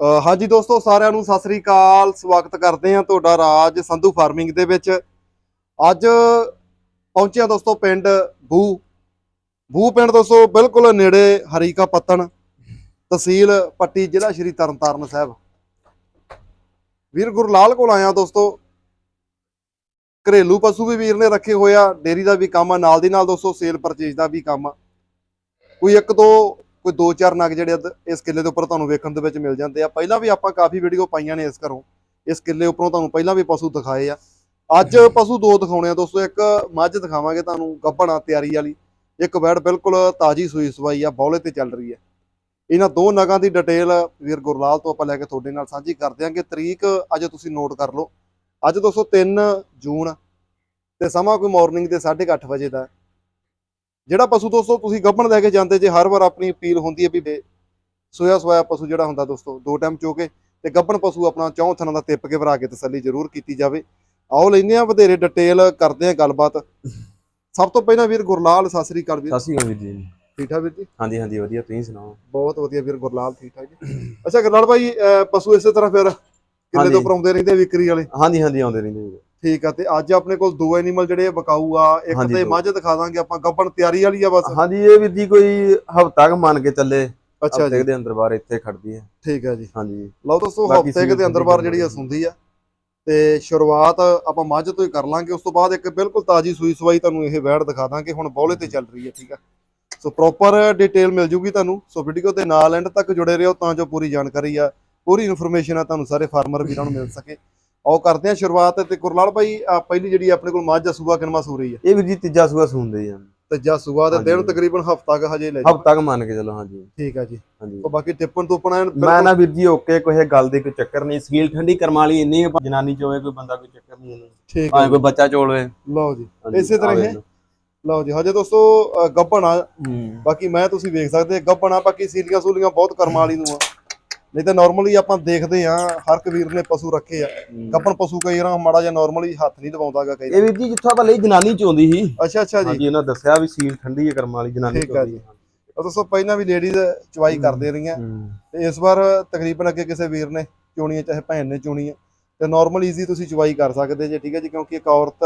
ਹਾਂਜੀ ਦੋਸਤੋ, ਸਾਰਿਆਂ ਨੂੰ ਸਤਿ ਸ੍ਰੀ ਅਕਾਲ। ਸਵਾਗਤ ਕਰਦੇ ਹਾਂ ਤੁਹਾਡਾ ਰਾਜ ਸੰਧੂ ਫਾਰਮਿੰਗ ਦੇ ਵਿੱਚ। ਅੱਜ ਪਹੁੰਚਿਆ ਦੋਸਤੋ ਪਿੰਡ ਬੂ ਬੂ ਪਿੰਡ ਦੋਸਤੋ, ਬਿਲਕੁਲ ਨੇੜੇ ਹਰੀਕਾ ਪੱਤਣ ਤਹਿਸੀਲ ਪੱਟੀ ਜ਼ਿਲ੍ਹਾ ਸ਼੍ਰੀ ਤਰਨਤਾਰਨ ਸਾਹਿਬ। ਵੀਰ ਗੁਰਲਾਲ ਕੋਲ ਆਇਆ ਦੋਸਤੋ। ਘਰੇਲੂ ਪਸ਼ੂ ਵੀ ਵੀਰ ਨੇ ਰੱਖੇ ਹੋਇਆ ਡੇਰੀ ਦਾ ਵੀ ਕੰਮ ਆ, ਨਾਲ ਦੀ ਨਾਲ ਦੋਸਤੋ ਸੇਲ ਪਰਚੇਜ ਦਾ ਵੀ ਕੰਮ ਆ। ਕੋਈ ਇੱਕ ਦੋ ਕੋਈ ਦੋ ਚਾਰ ਨਗ ਜਿਹੜੇ ਇਸ ਕਿੱਲੇ ਦੇ ਉੱਪਰ ਤੁਹਾਨੂੰ ਵੇਖਣ ਦੇ ਵਿੱਚ ਮਿਲ ਜਾਂਦੇ ਆ। ਪਹਿਲਾਂ ਵੀ ਆਪਾਂ ਕਾਫੀ ਵੀਡੀਓ ਪਾਈਆਂ ਨੇ ਇਸ ਘਰੋਂ। ਇਸ ਕਿੱਲੇ ਉੱਪਰੋਂ ਤੁਹਾਨੂੰ ਪਹਿਲਾਂ ਵੀ ਪਸ਼ੂ ਦਿਖਾਏ ਆ। ਅੱਜ ਪਸ਼ੂ ਦੋ ਦਿਖਾਉਣੇ ਆ ਦੋਸਤੋ। ਇੱਕ ਮੱਝ ਦਿਖਾਵਾਂਗੇ ਤੁਹਾਨੂੰ ਗੱਭਣਾ ਤਿਆਰੀ ਵਾਲੀ। ਇੱਕ ਵੈੜ ਬਿਲਕੁਲ ਤਾਜੀ ਸੂਈ ਸਵਾਈ ਆ ਬੌਲੇ ਤੇ ਚੱਲ ਰਹੀ ਹੈ ਇਹਨਾਂ ਦੋ ਨਗਾਂ ਦੀ ਡਿਟੇਲ ਵੀਰ ਗੁਰਲਾਲ ਤੋਂ ਆਪਾਂ ਲੈ ਕੇ ਤੁਹਾਡੇ ਨਾਲ ਸਾਂਝੀ ਕਰ ਦਿਆਂਗੇ ਤਰੀਕ ਅੱਜ ਤੁਸੀਂ ਨੋਟ ਕਰ ਲਓ। ਅੱਜ ਦੋਸਤੋ 3 ਜੂਨ ਤੇ ਸਮਾਂ ਕੋਈ ਮਾਰਨਿੰਗ ਦੇ 8:30 ਵਜੇ ਦਾ। ਜਿਹੜਾ ਪਸ਼ੂ ਦੋਸਤੋ ਤੁਸੀਂ ਗੱਭਣ ਲੈ ਕੇ ਜਾਂਦੇ ਜੇ ਹਰ ਵਾਰ ਆਪਣੀ ਅਪੀਲ ਹੁੰਦੀ ਹੈ ਵੀ ਸੋਇਆ ਸੋਇਆ ਪਸ਼ੂ ਜਿਹੜਾ ਹੁੰਦਾ ਦੋਸਤੋ ਦੋ ਟਾਈਮ ਚੋਕੇ ਤੇ ਗੱਭਣ ਪਸ਼ੂ ਆਪਣਾ ਚੌਂ ਥਣਾਂ ਦਾ ਤਿੱਪ ਕੇ ਭਰਾ ਕੇ ਤਸੱਲੀ ਜ਼ਰੂਰ ਕੀਤੀ ਜਾਵੇ। ਆਓ ਲੈਂਦੇ ਆ ਵਧੇਰੇ ਡਿਟੇਲ ਕਰਦੇ ਆ ਗੱਲਬਾਤ। ਸਭ ਤੋਂ ਪਹਿਲਾਂ ਵੀਰ ਗੁਰਲਾਲ ਸਤਿ ਸ੍ਰੀ ਅਕਾਲ ਵੀਰ। ਸਤਿ ਸ਼੍ਰੀ ਅਕਾਲ ਵੀਰ ਜੀ। ਠੀਕ ਠਾਕ ਵੀਰ ਜੀ? ਹਾਂਜੀ ਹਾਂਜੀ ਵਧੀਆ ਤੁਸੀਂ ਸੁਣਾਓ? ਬਹੁਤ ਵਧੀਆ ਵੀਰ ਗੁਰਲਾਲ ਠੀਕ ਠਾਕ ਜੀ। ਅੱਛਾ ਗੁਰਲਾਲ ਭਾਈ ਪਸ਼ੂ ਇਸੇ ਤਰ੍ਹਾਂ ਫਿਰ ਹਾਂਜੀ। ਤੋਂ ਉੱਪਰ ਆਉਂਦੇ ਰਹਿੰਦੇ ਵਿਕਰੀ ਵਾਲੇ? ਹਾਂਜੀ ਹਾਂਜੀ ਆਉਂਦੇ ਰਹਿੰਦੇ ਵੀਰ ਠੀਕ ਆ ਤੇ ਅੱਜ ਆਪਣੇ ਕੋਲ ਦੋ ਐਨੀਮਲ ਜਿਹੜੇ ਆ ਵਿਕਾਊ ਆ ਇੱਕ ਤੇ ਦੋ। ਮੱਝ ਦਿਖਾ ਦਾਂਗੇ ਆਪਾਂ ਗੱਭਣ ਤਿਆਰੀ ਵਾਲੀ ਆ ਬਸ। ਹਾਂਜੀ ਇਹ ਵੀਰ ਜੀ ਕੋਈ ਹਫਤਾ ਕ ਮੰਨ ਕੇ ਚੱਲੇ ਅੱਛਾ ਜੀ। ਦੇ ਅੰਦਰ ਬਾਹਰ ਇੱਥੇ ਖੜਦੀ ਹੈ। ਠੀਕ ਆ ਜੀ। ਹਾਂਜੀ। ਲਓ ਦੋਸਤੋ ਹਫ਼ਤੇ ਦੇ ਅੰਦਰ ਬਾਹਰ ਜਿਹੜੀ ਆ ਸੁੰਦੀ ਆ ਤੇ ਸ਼ੁਰੂਆਤ ਆਪਾਂ ਮੱਝ ਤੋਂ ਹੀ ਕਰ ਲਾਂਗੇ ਉਸ ਤੋਂ ਬਾਅਦ ਇੱਕ ਬਿਲਕੁਲ ਤਾਜੀ ਸੂਈ ਸਵਾਈ ਤੁਹਾਨੂੰ ਇਹ ਵੈੜ ਦਿਖਾ ਦਾਂਗੇ ਹੁਣ ਬੌਲੇ ਤੇ ਚੱਲ ਰਹੀ ਹੈ ਠੀਕ ਆ। ਸੋ ਪ੍ਰੋਪਰ ਡਿਟੇਲ ਮਿਲ ਜੂਗੀ ਤੁਹਾਨੂੰ ਸੋ ਵੀਡੀਓ ਦੇ ਨਾਲ ਐਂਡ ਤੱਕ ਜੁੜੇ ਰਹੋ ਤਾਂ ਜੋ ਪੂਰੀ ਜਾਣਕਾਰੀ ਆ ਪੂਰੀ ਇਨਫੋਰਮੇਸ਼ਨ ਆ ਤੁਹਾਨੂੰ ਸਾਰੇ ਫਾਰਮਰ ਵੀਰਾਂ ਨੂੰ ਮਿਲ ਸਕੇ। ਆਓ ਕਰਦੇ ਆ ਸ਼ੁਰੂਆਤ ਤੇ ਗੁਰਲਾਲ ਭਾਈ ਪਹਿਲੀ ਜਿਹੜੀ ਆਪਣੇ ਕੋਲ ਮੱਝ ਸੂਆ ਕਿਨਮਾ ਸੂ ਰਹੀ ਆ। ਇਹ ਵੀਰ ਜੀ ਤੀਜਾ ਸੂਆ ਤੇ ਜਾਂ ਸੂਆ ਦੇ ਦਿਨ। ਤਕਰੀਬਨ ਹਫਤਾ ਕ ਹਜੇ ਲੈ। ਹਫਤਾ ਕ ਮੰਨ ਕੇ ਚੱਲੋ ਹਾਂਜੀ। ਠੀਕ ਆ ਜੀ। ਹਾਂਜੀ। ਉਹ ਬਾਕੀ ਟਿੱਪਣ ਟੁੱਪਣਾ ਐਨ ਮੈਂ ਨਾ ਵੀਰ ਜੀ ਓਕੇ ਕੋਈ ਗੱਲ ਦੇ ਕੋਈ ਚੱਕਰ ਨਹੀਂ। ਸਕੀਲ ਠੰਡੀ ਕਰਮ ਵਾਲੀ ਇੰਨੀ ਜਨਾਨੀ ਚ ਹੋਵੇ ਕੋਈ ਬੰਦਾ ਕੋਈ ਚੱਕਰ ਨਹੀਂ ਇਹਨੂੰ। ਠੀਕ ਆ ਕੋਈ ਬੱਚਾ ਚੋਲਵੇ ਲਓ ਜੀ ਇਸੇ ਤਰ੍ਹਾਂ ਹੀ ਹੈ। ਲਓ। ਜੀ ਹਜੇ ਦੋਸਤੋ ਗੱਭਣ ਹੂੰ। ਬਾਕੀ ਮੈਂ ਤੁਸੀਂ ਵੇਖ ਸਕਦੇ ਗੱਭਣ ਬਾਕੀ ਸੀਲੀਆਂ ਸੂਲੀਆਂ ਬਹੁਤ ਕਰਮ ਵਾਲੀ ਨੂੰ ਆ। ਨਹੀਂ ਤਾਂ ਨਾਰਮਲੀ ਆਪਾਂ ਦੇਖਦੇ ਆ ਹਰ ਇੱਕ ਵੀਰ ਨੇ ਪਸ਼ੂ ਰੱਖੇ ਆ। ਗੱਭਣ ਪਸ਼ੂ ਕਈ ਵਾਰ ਮਾੜਾ ਜਿਹਾ ਨਾਰਮਲੀ ਹੱਥ ਨਹੀਂ ਲਵਾਉਂਦਾਗਾ ਕਈ ਇਹ ਵੀਰ। ਜੀ ਜਿੱਥੋਂ ਆਪਾਂ ਲਈ ਜਨਾਨੀ ਚ ਆਉਂਦੀ ਸੀ। ਅੱਛਾ ਅੱਛਾ ਜੀ। ਹਾਂਜੀ ਉਹਨਾਂ ਦੱਸਿਆ ਵੀ ਸੀਲ ਠੰਡੀ ਹੈ ਕਰਮ ਵਾਲੀ ਜਨਾਨੀ ਠੀਕ ਚ ਆ ਆਉਂਦੀ ਹੈ। ਉਹ ਦੋਸਤੋ ਪਹਿਲਾਂ ਵੀ ਲੇਡੀਜ਼ ਚਵਾਈ ਕਰਦੇ ਰਹੀਆਂ। ਤੇ ਇਸ ਵਾਰ ਤਕਰੀਬਨ ਅੱਗੇ ਕਿਸੇ ਵੀਰ ਨੇ ਚੋਣੀ ਹੈ ਚਾਹੇ ਭੈਣ ਨੇ ਚੋਣੀ ਹੈ ਤੇ ਨਾਰਮਲ ਈਜ਼ੀ ਤੁਸੀਂ ਚਵਾਈ ਕਰ ਸਕਦੇ ਜੇ ਠੀਕ ਹੈ ਜੀ ਕਿਉਂਕਿ ਇੱਕ ਔਰਤ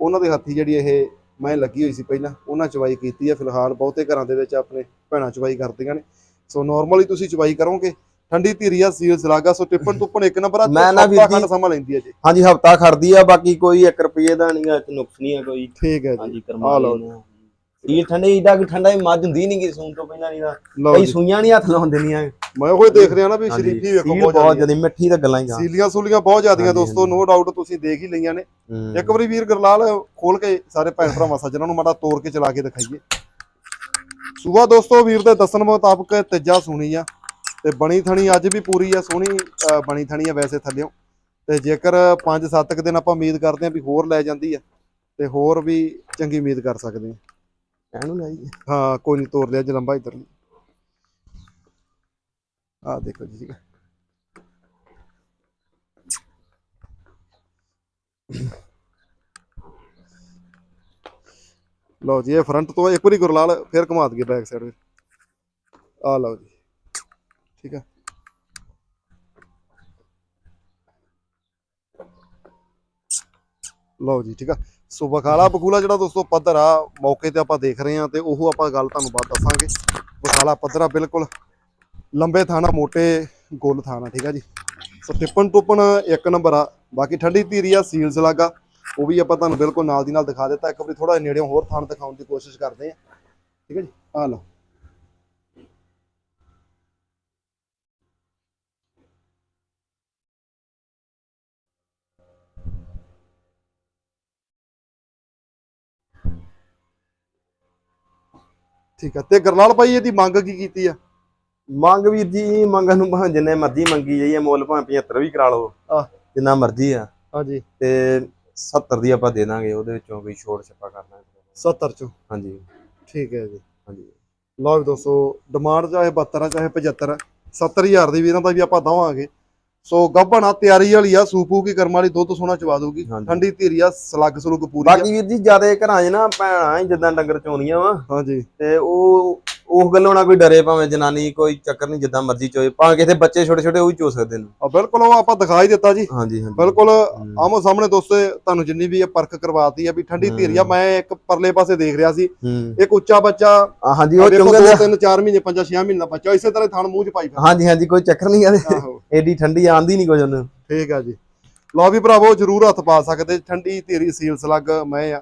ਉਹਨਾਂ ਦੇ ਹੱਥੀ ਜਿਹੜੀ ਇਹ ਮੈਂ ਲੱਗੀ ਹੋਈ ਸੀ ਪਹਿਲਾਂ ਉਹਨਾਂ ਚਵਾਈ ਕੀਤੀ ਹੈ। ਫਿਲਹਾਲ ਬਹੁਤੇ ਘਰਾਂ ਦੇ ਵਿੱਚ ਆਪਣੇ ਭੈਣਾਂ ਚਵਾਈ ਕਰਦੀਆਂ ਨੇ। ਸੋ ਨਾਰਮਲੀ ਤੁਸੀਂ ਚਵਾਈ ਕਰੋਗੇ ਠੰਡੀ ਧੀਰੀਆ ਸੀਲ ਸਲਾਗਾ ਸੋ ਟਿੱਪਣ ਟੁੱਪਣ ਇੱਕ ਨੰਬਰ ਆ ਮੈਂ ਨਾ ਵੀਰ ਹਫ਼ਤਾ ਜੀ- ਸਮਾਂ ਲੈਂਦੀ ਹੈ ਜੀ। ਹਾਂਜੀ ਹਫਤਾ ਖੜਦੀ ਆ ਬਾਕੀ ਕੋਈ 1 ਰੁਪਏ ਦਾ ਨਹੀਂਗਾ ਇੱਕ ਨੁਕਸ ਨਹੀਂ ਆ ਕੋਈ। ਠੀਕ ਹੈ ਜੀ। ਹਾਂਜੀ ਆ ਕਰਮਾ ਲਓ ਇਹ ਠੰਡੇ ਇਦਾਂ ਕਿ ਠੰਡਾ ਹੀ ਮੱਝ ਹੁੰਦੀ ਨਹੀਂ ਕਿ ਸੂਣ ਤੋਂ ਪਹਿਲਾਂ ਨਹੀਂ ਦਾ ਕਈ ਸੂਈਆਂ ਨਹੀਂ ਹੱਥ ਲਾਉਂਦੇ ਨਹੀਂ ਆ ਮੈਂ ਉਹ ਦੇਖ ਰਿਹਾ ਨਾ ਵੀ ਸ਼ਰੀਫੀ ਵੇਖੋ ਬਹੁਤ ਜ਼ਿਆਦਾ ਮਿੱਠੀ ਤਾਂ ਗੱਲਾਂ ਹੀ ਆ। ਸੀਲੀਆਂ ਸੂਲੀਆਂ ਬਹੁਤ ਜ਼ਿਆਦੀਆਂ ਦੋਸਤੋ। ਨੋ ਡਾਊਟ ਤੁਸੀਂ ਦੇਖ ਹੀ ਲਈਆਂ ਨੇ। ਹੂੰ। ਇੱਕ ਵਾਰੀ ਵੀਰ ਗਰਲਾਲ ਖੋਲ ਕੇ ਸਾਰੇ ਭੈਣ ਭਰਾਵਾਂ ਸੱਜਣਾਂ ਨੂੰ ਮਾੜਾ ਤੋੜ ਕੇ ਚਲਾ ਕੇ ਦਿਖਾਈਏ। ਸੂਬਾ ਦੋਸਤੋ ਵੀਰ ਦੇ ਦੱਸਣ ਮੁਤਾਬਕ ਤੀਜਾ ਸੁਣੀ ਆ ਤੇ ਬਣੀ ਥਣੀ ਅੱਜ ਵੀ ਪੂਰੀ ਆ ਸੋਹਣੀ ਬਣੀ ਥਣੀ ਆ ਵੈਸੇ ਥੱਲਿਓ। ਤੇ ਜੇਕਰ 5-7 ਕੁ ਦਿਨ ਆਪਾਂ ਉਮੀਦ ਕਰਦੇ ਆ ਵੀ ਹੋਰ ਲੈ ਜਾਂਦੀ ਆ ਤੇ ਹੋਰ ਵੀ ਚੰਗੀ ਉਮੀਦ ਕਰ ਸਕਦੇ ਆ। ਕਹਿਣ ਨੂੰ ਲਾਈ ਹਾਂ ਕੋਈ ਨਹੀਂ ਤੋੜ ਲਿਆ ਜਲੰਬਾ ਇਧਰ ਲਈ ਆ ਦੇਖੋ ਜੀ। ਠੀਕ ਹੈ ਲਓ ਜੀ, ਇਹ ਫਰੰਟ ਤੋਂ ਇੱਕ ਵਾਰੀ ਗੁਰਲਾਲ ਫਿਰ ਘੁਮਾ ਦਈਏ ਬੈਕ ਸਾਈਡ ਵਿੱਚ। ਆ ਲਓ ਜੀ। ਠੀਕ ਹੈ ਲਓ ਜੀ, ਠੀਕ ਆ। ਸੋ ਬਖਾਲਾ ਬਕੂਲਾ ਜਿਹੜਾ ਦੋਸਤੋ ਪੱਧਰ ਆ, ਮੌਕੇ ਤੇ ਆਪਾਂ ਦੇਖ ਰਹੇ ਆ ਤੇ ਉਹ ਆਪਾਂ ਗੱਲ ਤੁਹਾਨੂੰ ਬਾਅਦ ਦੱਸਾਂਗੇ। ਬਖਾਲਾ ਪੱਧਰ ਆ, ਬਿਲਕੁਲ ਲੰਬੇ ਥਾਣਾ, ਮੋਟੇ ਗੋਲ ਥਾਣਾ, ਠੀਕ ਆ ਜੀ। ਸੋ ਟਿੱਪਣ ਟੁੱਪਣ ਇੱਕ ਨੰਬਰ ਆ। ਬਾਕੀ ਠੰਡੀ ਧੀਰੀ ਆ ਸੀਲਸ ਲੱਗਾ ਉਹ ਵੀ ਆਪਾਂ ਤੁਹਾਨੂੰ ਬਿਲਕੁਲ ਨਾਲ ਦੀ ਨਾਲ ਦਿਖਾ ਦਿੱਤਾ। ਇੱਕ ਵਾਰੀ ਥੋੜਾ ਨੇੜਿਓਂ ਹੋਰ ਥਾਣ ਦਿਖਾਉਣ ਦੀ ਕੋਸ਼ਿਸ਼ ਕਰਦੇ ਆ ਠੀਕ ਹੈ ਜੀ? ਆ ਲਓ। ਠੀਕ ਆ ਤੇ ਗਰਲਾਲ ਭਾਈ ਇਹਦੀ ਮੰਗ ਕੀ ਕੀਤੀ ਆ? ਮੰਗ ਵੀਰ ਜੀ ਮੰਗਣ ਨੂੰ ਭਾਵੇਂ ਜਿੰਨੇ ਮਰਜ਼ੀ ਮੰਗੀ ਜਾਈਏ ਮੁੱਲ ਭਾਵੇਂ 75 ਵੀ ਕਰਾ ਲਓ। ਜਿੰਨਾ ਮਰਜ਼ੀ ਆ। ਹਾਂਜੀ। ਤੇ 70 ਦੀ ਆਪਾਂ ਦੇ ਦਾਂਗੇ ਉਹਦੇ ਵਿੱਚੋਂ ਕੋਈ ਛੋੜ ਛੱਪਾ ਕਰਨਾ 70 ਚੋਂ? ਹਾਂਜੀ। ਠੀਕ ਹੈ ਜੀ। ਹਾਂਜੀ। ਲਓ ਵੀ ਦੋਸਤੋ ਡਿਮਾਂਡ ਚਾਹੇ 72 ਆ ਚਾਹੇ 75 ਆ, 70000 ਦੀ ਵੀਰਾਂ ਦਾ ਵੀ ਆਪਾਂ ਦਵਾਂਗੇ। ਸੋ ਗੱਭਣਾ ਤਿਆਰੀ ਵਾਲੀ ਆ ਸੂਪੂ ਕੀ ਕਰਮ ਵਾਲੀ ਦੁੱਧ ਸੋਨਾ ਚਵਾ ਦੂਗੀ। ਠੰਡੀ ਧੀਰੀ ਆ ਸਲੱਗ ਸਲੁਗ ਪੂਰੀ ਬਾਕੀ ਵੀਰ ਜੀ ਜ਼ਿਆਦਾ ਘਰਾਂ 'ਚ ਨਾ ਭੈਣਾਂ ਜਿੱਦਾਂ ਡੰਗਰ ਚੋਣੀਆਂ ਵਾ। ਹਾਂਜੀ। ਤੇ ਉਹ ਉਹ ਗੱਲੋਂ ਨਾ ਕੋਈ ਡਰੇ ਭਾਵੇਂ ਜਨਾਨੀ ਕੋਈ ਚੱਕਰ ਨਹੀਂ ਜਿੱਦਾਂ ਮਰਜ਼ੀ ਚੋਏ। ਭਾਵੇਂ ਕਿਤੇ ਬੱਚੇ ਛੋਟੇ ਛੋਟੇ ਉਹ ਵੀ ਚੋ ਸਕਦੇ ਨੇ। ਆ ਬਿਲਕੁਲ ਉਹ ਆਪਾਂ ਦਿਖਾ ਹੀ ਦਿੱਤਾ ਜੀ। ਹਾਂਜੀ ਹਾਂਜੀ। ਬਿਲਕੁਲ। ਆਮੋ ਸਾਹਮਣੇ ਦੋਸਤੋ ਤੁਹਾਨੂੰ ਜਿੰਨੀ ਵੀ ਇਹ ਪਰਖ ਕਰਵਾਤੀ ਆ ਵੀ ਠੰਡੀ ਧੀਰੀ ਆ ਮੈਂ ਇੱਕ ਪਰਲੇ ਪਾਸੇ ਦੇਖ ਰਿਹਾ ਸੀ। ਇੱਕ ਉੱਚਾ ਬੱਚਾ। ਹਾਂਜੀ ਉਹ ਚੁੰਗਲ ਦੋ ਤਿੰਨ ਚਾਰ ਮਹੀਨੇ ਪੰਜਾਂ ਛੇ ਮਹੀਨੇ ਦਾ ਬੱਚਾ ਇਸੇ ਤਰ੍ਹਾਂ ਥਣ ਮੂੰਹ ਚ ਪਾਈ ਫਿਰਦਾ। ਹਾਂਜੀ ਹਾਂਜੀ ਕੋਈ ਚੱਕਰ ਨਹੀਂ ਆਦੇ ਏਡੀ ਠੰਡੀ ਆਂਦੀ ਨਹੀਂ ਕੁਝ ਉਹਨੂੰ। ਠੀਕ ਆ ਜੀ। ਲਓ ਵੀ ਭਰਾਵੋ ਜਰੂਰ ਹੱਥ ਪਾ ਸਕਦੇ। ਠੰਡੀ ਧੀਰੀ ਸੀਲ ਸਲੱਗ ਮੈਂ ਆ।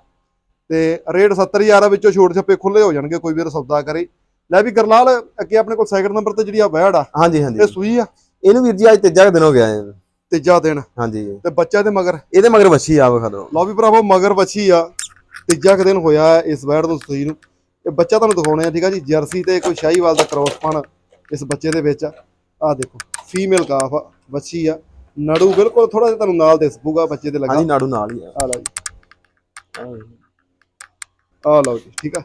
ਤੇ ਰੇਟ 70000 ਆ ਵਿੱਚੋਂ ਛੋਟ ਛੱਪੇ ਖੁੱਲੇ ਹੋ ਜਾਣਗੇ ਕੋਈ ਵੀਰ ਸੌਦਾ ਕਰੇ। ਲੈ ਵੀ ਗਰਲਾਲ ਅੱਗੇ ਆਪਣੇ ਕੋਲ ਸੈਕਿੰਡ ਨੰਬਰ ਤੇ ਜਿਹੜੀ ਆ ਵੈੜ ਆ ਹਾਂਜੀ ਹਾਂਜੀ। ਇਹ ਸੂਈ ਆ? ਇਹਨੂੰ ਵੀਰ ਜੀ ਅੱਜ ਤੀਜਾ ਦਿਨ ਹੋ ਗਿਆ ਹੈ ਤੀਜਾ ਦਿਨ। ਹਾਂਜੀ। ਤੇ ਬੱਚਾ ਦੇ ਮਗਰ? ਇਹਦੇ ਮਗਰ ਵੱਛੀ ਆ ਵਿਖਾ ਦਿਓ ਲਓ ਵੀ ਭਰਾਵੋ ਮਗਰ ਬੱਚੀ ਆ। ਤੀਜਾ ਦਿਨ ਹੋਇਆ ਇਸ ਵੈੜ ਨੂੰ ਸੂਈ ਨੂੰ। ਇਹ ਬੱਚਾ ਤੁਹਾਨੂੰ ਦਿਖਾਉਣੇ ਆ ਠੀਕ ਆ ਜੀ? ਜਰਸੀ ਤੇ ਕੋਈ ਸ਼ਾਹੀਵਾਲ ਦਾ ਕ੍ਰੋਸ ਪਣ ਇਸ ਬੱਚੇ ਦੇ ਵਿੱਚ ਆ। ਦੇਖੋ ਫੀਮੇਲ ਕਾਫ ਆ ਬੱਚੀ ਆ। ਨੜੂ ਬਿਲਕੁਲ ਥੋੜਾ ਜਿਹਾ ਤੁਹਾਨੂੰ ਨਾਲ ਦਿਸ ਪੂਗਾ ਬੱਚੇ ਦੇ ਲੱਗਾ। ਹਾਂਜੀ ਨਾੜੂ ਨਾਲ ਹੀ ਆ। ਆ ਲਓ ਜੀ। ਆ ਲਓ ਜੀ ਠੀਕ ਆ?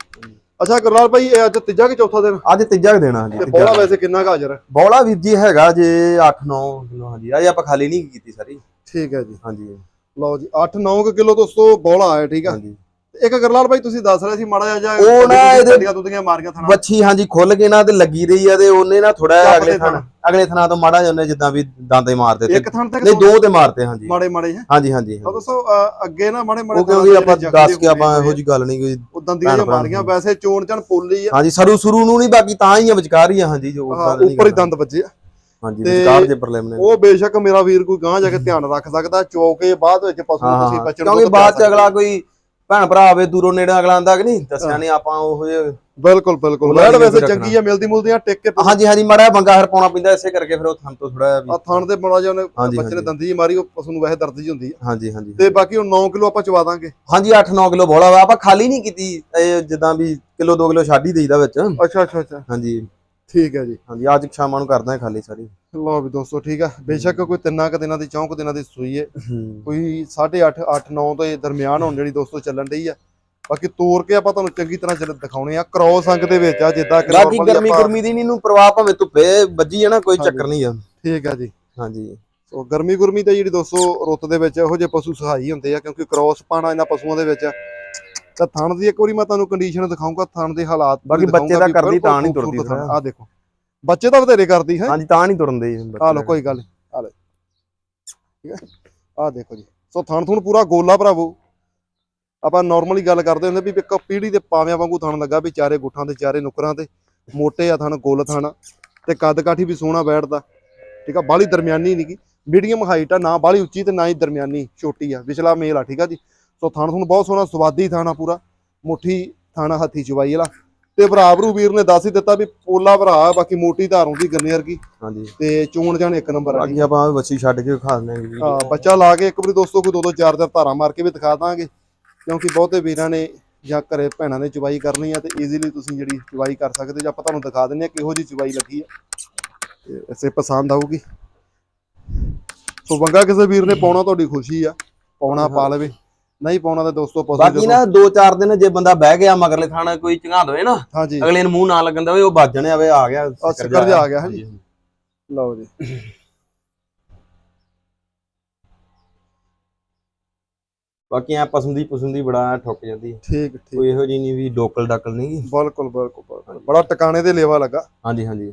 ਅੱਛਾ ਗੁਰਲਾਲ ਭਾਈ ਇਹ ਅੱਜ ਤੀਜਾ ਕਿ ਚੌਥਾ ਦਿਨ? ਅੱਜ ਤੀਜਾ ਦਿਨ ਆ ਤੇ ਤੀਜਾ ਬੋਲਾ ਵੈਸੇ ਕਿੰਨਾ ਕੁ ਹਾਜ਼ਰ ਹੈ ਬੌਲਾ ਵੀਰ ਜੀ ਹੈਗਾ ਜੇ 8-9 ਕਿਲੋ ਹਾਂਜੀ ਅਜੇ ਆਪਾਂ ਖਾਲੀ ਨਹੀਂ ਕੀਤੀ ਸਾਰੀ। ਠੀਕ ਹੈ ਜੀ। ਹਾਂਜੀ। ਲਓ ਜੀ 8-9 ਕਿਲੋ ਦੋਸਤੋ ਬੋਲਾ ਹੈ ਠੀਕ ਆ? ਹਾਂਜੀ। ਇੱਕ ਗੁਰਲਾਲ ਭਾਈ ਤੁਸੀਂ ਦੱਸ ਰਹੇ ਸੀ ਮਾੜਾ ਜਿਹਾ ਉਹ ਨਾ ਇਹਦੇ- ਦੁੱਧੀਆਂ ਮਾਰੀਆਂ ਥਣਾ? ਵੱਛੀ ਹਾਂਜੀ ਖੁੱਲ ਕੇ ਨਾ ਤੇ ਲੱਗੀ ਰਹੀ ਆ ਤੇ ਉਹਨੇ ਨਾ ਥੋੜਾ ਅਗਲੇ ਥਣ। ਅਗਲੇ ਥਾਂ ਤੋਂ ਮਾੜਾ ਜਿਹਾ ਉਹਨੇ ਜਿੱਦਾਂ ਵੀ ਦਾਂਦੇ ਮਾਰਦੇ ਤੇ ਇੱਕ ਥਣ ਤੱਕ ਨਹੀਂ ਦੋ ਤੇ ਮਾਰਤੇ ਹਾਂਜੀ। ਮਾੜੇ ਮਾੜੇ ਹੈ? ਹਾਂਜੀ ਹਾਂਜੀ ਤਾਂ ਦੋਸਤੋ ਅ, ਅੱਗੇ ਨਾ ਮਾੜੇ ਮਾੜੇ ਉਹ ਕਿਉਂਕਿ ਆਪਾਂ ਦੱਸ ਕੇ ਆਪਾਂ ਇਹੋ ਜੀ ਗੱਲ ਨਹੀਂ ਕੋਈ ਉਹ ਦੰਦੀਆਂ ਭੈਣ ਮਾਰੀਆਂ ਵੈਸੇ ਚੋਣ ਚਣ ਪੋਲੀ ਆ। ਹਾਂਜੀ ਸਰੂ ਸਰੂ ਨੂੰ ਨਹੀਂ ਬਾਕੀ ਤਾਂ ਹੀ ਆ ਵਿਚਕਾਰ ਹੀ ਆ ਹਾਂਜੀ ਜੋ ਹਾਂ, ਉੱਦਾਂ ਨਹੀਂ ਉੱਪਰ ਹੀ। ਦੰਦ ਵੱਜੇ ਆ। ਹਾਂਜੀ ਵਿਚਕਾਰ ਜੇ ਪਰਲੇ ਨੇ। ਉਹ ਬੇਸ਼ੱਕ ਮੇਰਾ ਵੀਰ ਕੋਈ ਗਾਂ ਜਾ ਕੇ ਧਿਆਨ ਰੱਖ ਸਕਦਾ ਚੌਕੇ ਬਾਅਦ ਵਿੱਚ ਪਸ਼ੂ ਨੂੰ ਤੁਸੀਂ ਹਾਂ। ਕਿਉਂਕਿ ਬਾਅਦ ਚ ਅਗਲਾ ਕੋਈ ਭੈਣ ਭਰਾ ਆਵੇ ਦੂਰੋਂ ਨੇੜੇ ਅਗਲਾ ਆਂਦਾ ਕਿ ਨਹੀਂ ਦੱਸਿਆ ਨਹੀਂ ਆਪਾਂ ਉਹ ਜਿਹੇ- ਬਿਲਕੁਲ ਬਿਲਕੁਲ। ਵੀ ਵੈਸੇ। ਚੰਗੀ ਆ ਮਿਲਦੀ ਮੁਲਦੀਆਂ ਟਿਕ ਕੇ ਹਾਂਜੀ ਹਾਂਜੀ ਮੜਾ ਬੰਗਾ ਹਰ ਪਾਉਣਾ ਪੈਂਦਾ ਇਸੇ ਕਰਕੇ ਫਿਰ ਉਹ ਥਣ ਤੋਂ ਥੋੜਾ ਆ ਥਣ ਦੇ ਬੜਾ ਜਿਹਾ ਉਹਨੇ ਬੱਚੇ ਨੇ। ਦੰਦੀ ਮਾਰੀ ਉਹ ਪਸ਼ੂ ਨੂੰ ਵੈਸੇ ਦਰਦ ਜੀ ਹੁੰਦੀ ਆ। ਹਾਂਜੀ ਹਾਂਜੀ ਤੇ ਬਾਕੀ ਉਹ 9 ਕਿਲੋ ਆਪਾਂ ਚਵਾ ਦਾਂਗੇ। ਹਾਂਜੀ 8-9 ਕਿਲੋ ਬੋਲਾ ਵਾ। ਆਪਾਂ ਖਾਲੀ ਨਹੀਂ ਕੀਤੀ ਇਹ ਜਿੱਦਾਂ ਵੀ ਕਿਲੋ 2 ਕਿਲੋ ਛੱਡ ਹੀ ਦੇਈਦਾ ਵਿੱਚ। ਅੱਛਾ ਅੱਛਾ ਅੱਛਾ। ਹਾਂਜੀ। ਠੀਕ ਹੈ ਜੀ। ਹਾਂਜੀ ਅੱਜ ਸ਼ਾਮਾਂ ਨੂੰ ਕਰਦਾ ਖਾਲੀ ਸਾਰੀ। ਲਓ ਵੀ ਦੋਸਤੋ ਠੀਕ ਆ। ਬੇਸ਼ੱਕ ਕੋਈ ਤਿੰਨਾਂ ਕ ਦਿਨਾਂ ਦੀ ਚੌਂਕ ਦਿਨਾਂ ਦੀ ਸੂਈ ਹੈ। ਕੋਈ 8.5 8 9 ਦੇ ਦਰਮਿਆਨ ਹੋਣ ਜਿਹੜੀ ਦੋਸਤੋ ਚੱਲਣ ਡਈ ਆ। ਬਾਕੀ ਤੋਰ ਕੇ ਆਪਾਂ ਤੁਹਾਨੂੰ ਚੰਗੀ ਤਰ੍ਹਾਂ ਚੱਲ ਦਿਖਾਉਣੇ ਆ ਕ੍ਰੋਸ ਅੰਕ ਦੇ ਵਿੱਚ ਆ ਜਿੱਦਾਂ ਕਿ ਬਾਕੀ ਗਰਮੀ ਗਰਮੀ ਦੀ ਨਹੀਂ ਨੂੰ ਪ੍ਰਵਾਹ ਭਾਵੇਂ ਧੁੱਪੇ ਵੱਜੀ ਹੈ ਨਾ ਕੋਈ ਚੱਕਰ ਨਹੀਂ ਆ। ਠੀਕ ਆ ਜੀ। ਹਾਂਜੀ। ਸੋ ਗਰਮੀ ਗੁਰਮੀ ਤੇ ਜਿਹੜੀ ਦੋਸਤੋ ਰੁੱਤ ਦੇ ਵਿੱਚ ਇਹੋ ਜਿਹੇ ਪਸ਼ੂ ਸਹਾਈ ਹੁੰਦੇ ਆ ਕਿਉਂਕਿ ਕ੍ਰੋਸ ਪਾਣਾ ਇਹਨਾਂ ਪਸ਼ੂਆਂ ਦੇ ਵਿੱਚ ਤਾਂ ਥਣ ਦੀ ਇੱਕ ਵਾਰੀ ਮੈਂ ਤੁਹਾਨੂੰ ਕੰਡੀਸ਼ਨ ਦਿਖਾਊਂਗਾ ਥਣ ਦੇ ਹਾਲਾਤ ਬਾਕੀ ਬੱਚੇ ਦਾ ਕਰਦੀ ਤਾਂ ਨਹੀਂ ਤੁਰਦੀ। ਆਹ ਦੇਖੋ। ਬੱਚੇ ਤਾਂ ਬਥੇਰੇ ਕਰਦੀ ਹੈ? ਹਾਂਜੀ ਤਾਂ ਨਹੀਂ ਤੁਰਨਦੇ ਆ ਲੋ ਕੋਈ ਗੱਲ ਆ ਲੈ ਠੀਕ ਹੈ। ਆ ਦੇਖੋ ਜੀ। ਸੋ ਥਣ ਥੁਣ ਪੂਰਾ ਗੋਲਾ ਭਰਾਵੋ। ਆਪਾਂ ਨਾਰਮਲੀ ਗੱਲ ਕਰਦੇ ਹੁੰਦੇ ਵੀ ਇੱਕ ਪੀੜੀ ਦੇ ਪਾਵਿਆਂ ਵਾਂਗੂ ਥਣ ਲੱਗਾ ਵੀ ਚਾਰੇ ਗੁੱਠਾਂ ਤੇ ਚਾਰੇ ਨੁਕਰਾਂ ਤੇ ਮੋਟੇ ਆ ਥਣ ਗੋਲ ਥਣ ਤੇ ਕੱਦ ਕਾਠੀ ਵੀ ਸੋਹਣਾ ਬੈਠਦਾ। ਠੀਕ ਆ ਬਾਹਲੀ ਦਰਮਿਆਨੀ ਨਹੀਂ ਗੀ। ਮੀਡੀਅਮ ਹਾਈਟ ਆ ਨਾ ਬਾਹਲੀ ਉੱਚੀ ਤੇ ਨਾ ਹੀ ਦਰਮਿਆਨੀ ਛੋਟੀ ਆ ਵਿਚਲਾ ਮੇਲ ਆ ਠੀਕ ਆ ਜੀ? ਸੋ ਥਣ ਥੁਣ ਬਹੁਤ ਸੋਹਣਾ ਸਵਾਦੀ ਥਣ ਪੂਰਾ ਮੁੱਠੀ ਥਾਣਾ ਹੱਥੀ ਚਵਾਈ ਵਾਲਾ। ਤੇ ਭਰਾ ਭਰੂ ਵੀਰ ਨੇ ਦੱਸ ਹੀ ਦਿੱਤਾ ਵੀ ਪੋਲਾ ਭਰਾ ਬਾਕੀ ਮੋਟੀ ਧਾਰ ਹੁੰਦੀ ਗੰਨੇ ਵਰਗੀ। ਹਾਂਜੀ। ਤੇ ਚੋਣ ਜਾਣ ਇੱਕ ਨੰਬਰ ਆ ਬਾਕੀ ਆਪਾਂ ਵੱਛੀ ਛੱਡ ਕੇ ਖਾ ਹਾਂ ਹਾਂ ਬੱਚਾ ਲਾ ਕੇ ਇੱਕ ਵਾਰੀ ਦੋਸਤੋ ਕੋਈ ਦੋ ਦੋ ਚਾਰ ਚਾਰ ਧਾਰਾਂ ਮਾਰ ਕੇ ਵੀ ਦਿਖਾ ਦਾਂਗੇ। ਕਿਉਂਕਿ ਬਹੁਤੇ ਵੀਰਾਂ ਨੇ ਜਾਂ ਘਰੇ ਭੈਣਾਂ ਨੇ ਚੁਬਾਈ ਕਰਨੀ ਆ ਤੇ ਈਜ਼ੀਲੀ ਤੁਸੀਂ ਜਿਹੜੀ ਚੁਬਾਈ ਕਰ ਸਕਦੇ ਜੇ ਆਪਾਂ ਤੁਹਾਨੂੰ ਦਿਖਾ ਦਿੰਨੇ ਆ ਕਿਹੋ ਜੀ ਚੁਬਾਈ ਲੱਗੀ ਆ। ਤੇ ਇਸੇ ਪਸੰਦ ਆਊਗੀ। ਸੋ ਵੰਗਾ ਕਿਸੇ ਵੀਰ ਨੇ ਪਾਉਣਾ ਤੁਹਾਡੀ ਖੁਸ਼ੀ ਆ। ਪਾਉਣਾ ਪਾ ਲਵੇ। ਨਹੀਂ ਪਾਉਣਾ ਤਾਂ ਦੋਸਤੋ ਪਸੰਦ ਬਾਕੀ ਨਾ 2-4 ਦਿਨ ਜੇ ਬੰਦਾ ਬਹਿ ਗਿਆ ਮਗਰਲੇ ਥਾਣਾ ਕੋਈ ਚੰਗਾ ਦਵੇ ਨਾ ਅਗਲੇ ਨੂੰ ਮੂੰਹ ਨਾ ਲੱਗਣ ਦਵੇ ਉਹ ਵੱਜਣੇ ਆਵੇ ਆ ਗਿਆ। ਸਿੱਕਰ ਆ ਗਿਆ, ਹਾਂਜੀ। ਲਓ ਜੀ। ਬਾਕੀ ਆ ਪਸੰਦੀ ਪਸੰਦੀ ਬੜਾ ਠੁੱਕ ਜਾਂਦੀ ਠੀਕ ਠੀਕ। ਕੋਈ ਇਹੋ ਜੀ ਨਹੀਂ ਵੀ ਡੋਕਲ ਡਾਕਲ ਨਹੀਂ। ਬਿਲਕੁਲ ਬਿਲਕੁਲ ਬਿਲਕੁਲ। ਬੜਾ ਟਿਕਾਣੇ ਦੇ ਲੇਵਾ ਲੱਗਾ। ਹਾਂਜੀ ਹਾਂਜੀ।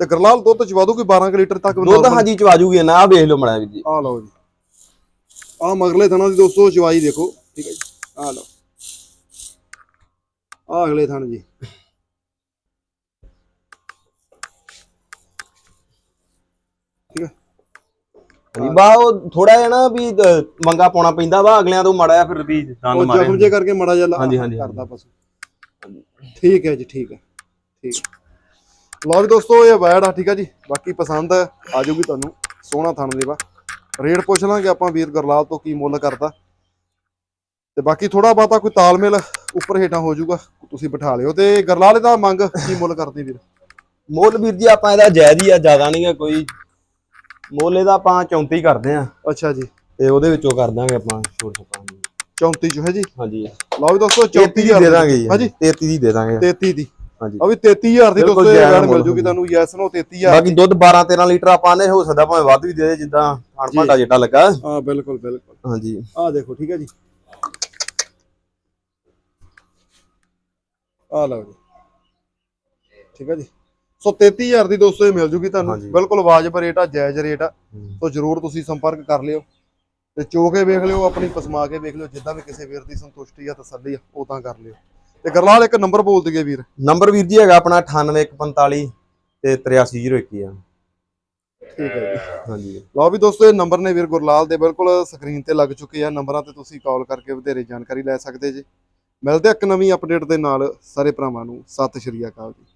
ਤੇ ਗਰਲਾਲ ਦੁੱਧ ਚਵਾ ਦੂ ਕੋਈ 12 ਕੁ ਲੀਟਰ ਤੱਕ ਦੁੱਧ? ਹਾਂਜੀ ਚਵਾਜੂਗੀ ਨਾ ਆ ਵੇਖ ਲਓ ਮੜਾ ਵੀਰ ਜੀ। ਆ ਲਓ ਜੀ। ਆ ਮਗਲੇ ਥਣਾ ਦੀ ਦੋਸਤੋ ਚਵਾਈ ਦੇਖੋ। ਠੀਕ ਹੈ ਜੀ। ਆ ਲਓ। ਆ ਅਗਲੇ ਥਣ ਜੀ। ਬਾ ਉਹ ਥੋੜਾ ਜਿਹਾ ਨਾ ਵੀ ਮੰਗਾ ਪਾਉਣਾ ਪੈਂਦਾ ਵਾ ਅਗਲਿਆਂ ਤੋਂ ਮੜਾ ਜਿਹਾ ਫਿਰ ਵੀ ਦੰਦ ਉਹ ਮਾਰੇ। ਜ਼ਖਮ ਜੇ ਕਰਕੇ ਮੜਾ ਜਿਹਾ ਲਾ- ਹਾਂਜੀ, ਹਾਂਜੀ, ਕਰਦਾ ਪਸ਼ੂ ਠੀਕ ਹੈ ਜੀ ਠੀਕ ਹੈ। ਠੀਕ। ਲਓ ਜੀ ਦੋਸਤੋ ਇਹ ਵੈੜ ਆ ਠੀਕ ਹੈ ਜੀ। ਬਾਕੀ ਪਸੰਦ ਆ ਜਾਊਗੀ ਤੁਹਾਨੂੰ। ਸੋਹਣਾ ਥਣ ਦੇਵਾ ਰੇਟ ਪੁੱਛ ਲਾਂਗੇ ਆਪਾਂ ਵੀਰ ਗਰਲਾਲ ਤੋਂ ਕੀ ਮੁੱਲ ਕਰਦਾ। ਤੇ ਬਾਕੀ ਥੋੜਾ ਬਾਤਾ ਕੋਈ ਤਾਲਮੇਲ ਉੱਪਰ ਹੇਠਾਂ ਹੋ ਜਾਊਗਾ। ਤੁਸੀਂ ਬਿਠਾ ਲਿਓ। ਤੇ ਗਰਲਾਲ ਦਾ ਮੰਗ ਕੀ ਮੁੱਲ ਕਰਦੇ ਵੀਰ? ਮੁੱਲ ਵੀਰ ਜੀ ਆਪਾਂ ਇਹਦਾ ਜਾਇਜ਼ ਹੀ ਆ ਜ਼ਿਆਦਾ ਨਹੀਂ ਗਾ ਕੋਈ ਮੁੱਲ ਇਹਦਾ ਆਪਾਂ 34 ਕਰਦੇ ਆ ਅੱਛਾ ਜੀ। ਤੇ ਉਹਦੇ ਵਿੱਚੋਂ ਕਰ ਦਾਂਗੇ ਆਪਾਂ ਛੋਟ ਛਪਾਂ 34 ਚ ਹੈ ਜੀ? ਹਾਂਜੀ। ਲਓ ਵੀ ਦੋਸਤੋ 33 ਦੀ 34000 ਦੇ। ਦਾਂਗੇ ਜੀ। ਹਾਂਜੀ? 33 ਦੀ ਦੇ ਦਾਂਗੇ। 33 ਦੀ। ਹਾਂਜੀ। ਆ ਵੀ 33000 ਦੀ ਦੋਸਤੋ ਇਹ ਵੈੜ ਮੁੱਲ ਜੂਗੀ ਤੁਹਾਨੂੰ ਯੈਸ ਨੋ 33000 ਬਾਕੀ ਦੁੱਧ 12 13 ਲੀਟਰ ਆਪਾਂ ਨੇ ਹੋ ਸਕਦਾ ਭਾਵੇਂ ਵੱਧ ਵੀ ਦੇ ਦੇ ਜਿੱਦਾਂ ਖਾਣ। ਭਾਂਡਾ ਜਿੱਟਾ ਲੱਗਾ। ਹਾਂ ਬਿਲਕੁਲ ਬਿਲਕੁਲ। ਹਾਂਜੀ। ਆ ਦੇਖੋ ਠੀਕ ਹੈ ਜੀ। ਆ ਲਓ ਜੀ। ਠੀਕ ਹੈ ਜੀ। ਸੋ 33000 ਦੀ ਦੋਸਤੋ ਇਹ ਮਿਲ ਜੂਗੀ ਤੁਹਾਨੂੰ। ਬਿਲਕੁਲ ਵਾਜਬ ਰੇਟ ਆ ਜਾਇਜ਼ ਰੇਟ ਆ। ਸੋ ਜਰੂਰ ਤੁਸੀਂ ਸੰਪਰਕ ਕਰ ਲਿਓ ਤੇ ਚੋ ਕੇ ਵੇਖ ਲਿਓ ਆਪਣੀ ਪਸਮਾ ਕੇ ਵੇਖ ਲਿਓ ਜਿੱਦਾਂ ਵੀ ਕਿਸੇ ਵੀਰ ਦੀ ਸੰਤੁਸ਼ਟੀ ਆ ਤਸੱਲੀ ਆ ਉਹ ਤਾਂ ਕਰ ਲਿਓ। ਤੇ ਗਰਲਾਲ ਇੱਕ ਨੰਬਰ ਬੋਲ ਦਈਏ ਵੀਰ। ਨੰਬਰ ਵੀਰ ਜੀ ਹੈਗਾ ਆਪਣਾ 98145 ਤੇ 83021 ਆ। ਠੀਕ ਹੈ ਜੀ। ਹਾਂਜੀ। ਲਓ ਵੀ ਦੋਸਤੋ ਇਹ ਨੰਬਰ ਨੇ ਵੀਰ ਗੁਰਲਾਲ ਦੇ ਬਿਲਕੁਲ ਸਕਰੀਨ ਤੇ ਲੱਗ ਚੁੱਕੇ ਆ। ਨੰਬਰਾਂ ਤੇ ਤੁਸੀਂ ਕਾਲ ਕਰਕੇ ਵਧੇਰੇ ਜਾਣਕਾਰੀ ਲੈ ਸਕਦੇ ਜੀ। ਮਿਲਦੇ ਆ ਇੱਕ ਨਵੀਂ ਅਪਡੇਟ ਦੇ ਨਾਲ। ਸਾਰੇ ਭਰਾਵਾਂ ਨੂੰ ਸਤਿ ਸ਼੍ਰੀ ਅਕਾਲ ਜੀ।